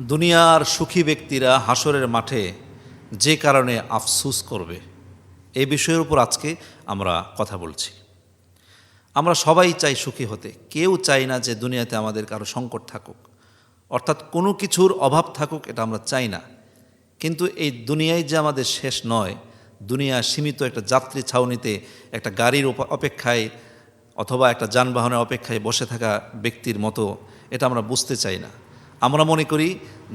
দুনিয়ার সুখী ব্যক্তিরা হাসরের মাঠে যে কারণে আফসুস করবে এই বিষয়ের উপর আজকে আমরা কথা বলছি। আমরা সবাই চাই সুখী হতে, কেউ চাই না যে দুনিয়াতে আমাদের কারও সংকট থাকুক। অর্থাৎ কোনো কিছুর অভাব থাকুক এটা আমরা চাই না। কিন্তু এই দুনিয়ায় যে আমাদের শেষ নয়, দুনিয়া সীমিত একটা যাত্রী ছাউনিতে একটা গাড়ির অপেক্ষায় অথবা একটা যানবাহনের অপেক্ষায় বসে থাকা ব্যক্তির মতো, এটা আমরা বুঝতে চাই না। আমরা মনে করি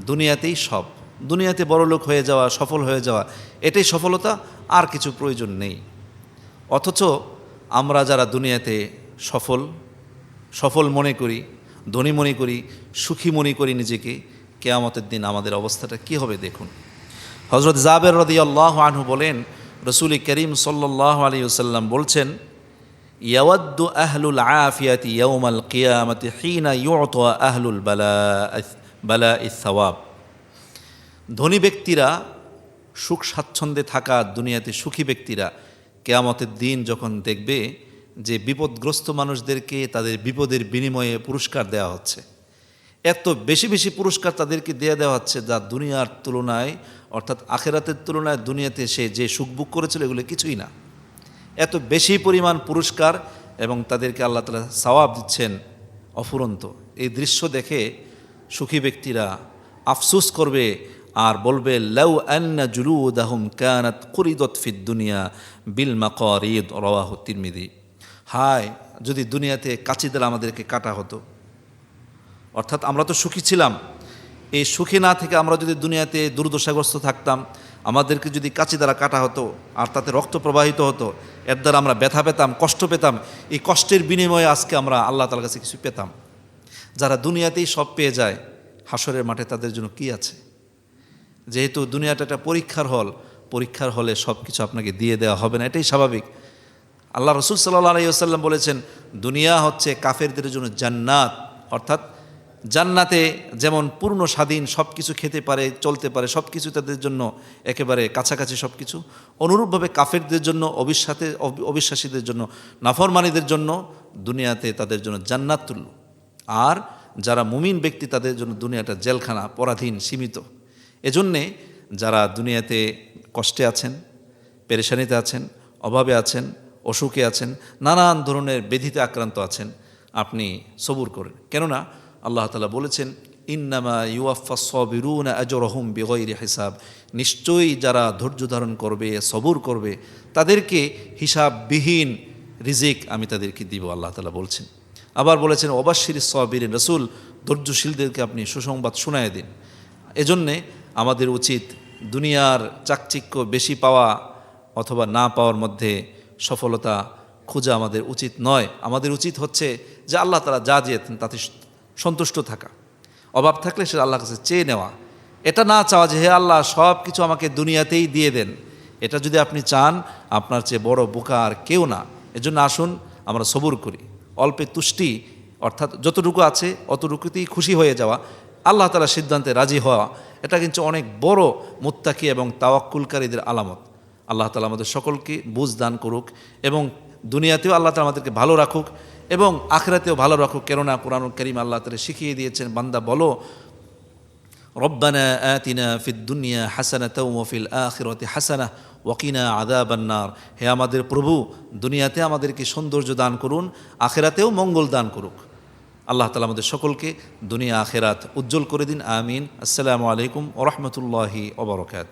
দুনিয়াতেই সব। দুনিয়াতে বড়লোক হয়ে যাওয়া, সফল হয়ে যাওয়া, এটাই সফলতা, আর কিছু প্রয়োজন নেই। অথচ আমরা যারা দুনিয়াতে সফল সফল মনে করি, ধনী মনে করি, সুখী মনে করি নিজেকে, কেয়ামতের দিন আমাদের অবস্থাটা কি হবে দেখুন। হজরত জাবের রদি আল্লাহ আনহু বলেন, রসুল করিম সাল্লাহ আলী সাল্লাম বলছেন, ইয়াওয়াদ্দু আহলুল আফিয়াতি ইয়াউমাল কিয়ামতি হিনা ইউত আহলুল বালা বালা ইসাওয়াব ধনী ব্যক্তিরা সুখ স্বাচ্ছন্দ্যে থাকা দুনিয়াতে সুখী ব্যক্তিরা কেয়ামতের দিন যখন দেখবে যে বিপদগ্রস্ত মানুষদেরকে তাদের বিপদের বিনিময়ে পুরস্কার দেওয়া হচ্ছে। এত বেশি বেশি পুরস্কার তাদেরকে দিয়ে দেওয়া হচ্ছে যা দুনিয়ার তুলনায়, অর্থাৎ আখেরাতের তুলনায় দুনিয়াতে সে যে সুখ বুক করেছিল এগুলো কিছুই না। এত বেশি পরিমাণ পুরস্কার এবং তাদেরকে আল্লাহ তালা সওয়াব দিচ্ছেন অফুরন্ত। এই দৃশ্য দেখে সুখী ব্যক্তিরা আফসুস করবে আর বলবে, লাউ আন্না জুলুদাহুম কানাত কুরিদত ফিদ দুনিয়া বিল মাকর মাকরিদ রওয়াহু তিরমিদি হায়, যদি দুনিয়াতে কাচি দ্বারা আমাদেরকে কাটা হতো। অর্থাৎ আমরা তো সুখী ছিলাম। এই সুখী না থেকে আমরা যদি দুনিয়াতে দুর্দশাগ্রস্ত থাকতাম, আমাদেরকে যদি কাচি দ্বারা কাটা হতো আর তাতে রক্ত প্রবাহিত হতো, এর দ্বারা আমরা ব্যথা পেতাম, কষ্ট পেতাম, এই কষ্টের বিনিময়ে আজকে আমরা আল্লাহ তালার কাছে কিছু পেতাম। যারা দুনিয়াতেই সব পেয়ে যায় হাসরের মাঠে তাদের জন্য কি আছে? যেহেতু দুনিয়াটা একটা পরীক্ষার হল, পরীক্ষার হলে সব কিছু আপনাকে দিয়ে দেওয়া হবে না, এটাই স্বাভাবিক। আল্লাহ রসুল সাল্লাহ আলাইসাল্লাম বলেছেন, দুনিয়া হচ্ছে কাফেরদের জন্য জান্নাত। অর্থাৎ জান্নাতে যেমন পূর্ণ, স্বাধীন সব কিছু খেতে পারে, চলতে পারে সব কিছু তাদের জন্য একেবারে কাছাকাছি সব কিছু অনুরূপভাবে কাফেরদের জন্য, অবিশ্বাসে অবিশ্বাসীদের জন্য, নাফরমানিদের জন্য দুনিয়াতে তাদের জন্য জান্নাত তুল্য আর যারা মুমিন ব্যক্তি তাদের জন্য দুনিয়াটা জেলখানা, পরাধীন, সীমিত। এজন্যে যারা দুনিয়াতে কষ্টে আছেন, পেরেশানিতে আছেন, অভাবে আছেন, অসুখে আছেন, নানান ধরনের ব্যাধিতে আক্রান্ত আছেন, আপনি সবুর করেন। কেননা আল্লাহ তালা বলেছেন, ইন্নামা ইউআফা সবিরুন আজরহম বেগৈরি হিসাব। নিশ্চয়ই যারা ধৈর্য ধারণ করবে, সবুর করবে, তাদেরকে হিসাববিহীন রিজিক আমি তাদেরকে দিব, আল্লাহ তালা বলছেন। আবার বলেছেন অবাশির সবির রসুল, ধৈর্যশীলদেরকে আপনি সুসংবাদ শোনায় দিন। এজন্যে আমাদের উচিত দুনিয়ার চাকচিক্য বেশি পাওয়া অথবা না পাওয়ার মধ্যে সফলতা খোঁজা আমাদের উচিত নয়। আমাদের উচিত হচ্ছে যে আল্লাহ তারা যা দিয়েছেন তাতে সন্তুষ্ট থাকা। অভাব থাকলে সেটা আল্লাহর কাছে চেয়ে নেওয়া। এটা না চাওয়া যে, হে আল্লাহ সব কিছু আমাকে দুনিয়াতেই দিয়ে দেন। এটা যদি আপনি চান, আপনার চেয়ে বড় বোকা আর কেউ না। এজন্য আসুন, আমরা সবুর করি। অল্পে তুষ্টি, অর্থাৎ যতটুকু আছে অতটুকুতেই খুশি হয়ে যাওয়া, আল্লাহ তালা সিদ্ধান্তে রাজি হওয়া, এটা কিন্তু অনেক বড় মুত্তাকি এবং তাওয়াক্কুলকারীদের আলামত। আল্লাহ তালা আমাদের সকলকে বুঝ দান করুক এবং দুনিয়াতেও আল্লাহ তালা আমাদেরকে ভালো রাখুক এবং আখরাতেও ভালো রাখুক। কেননা কোরআন করিম আল্লাহ তালা শিখিয়ে দিয়েছেন, বান্দা বলো রব্বানা آتنا في দুনিয়া হাসানা وفي الآخرة হাসানা ওয়াকিনা আদাবান্নার হে আমাদের প্রভু, দুনিয়াতে আমাদেরকে সৌন্দর্য দান করুন, আখেরাতেও মঙ্গল দান করুক। আল্লাহ তালা আমাদের সকলকে দুনিয়া আখেরাত উজ্জ্বল করে দিন, আমিন। আসসালামু আলাইকুম ওরহমতুল্লাহি ওবরকাত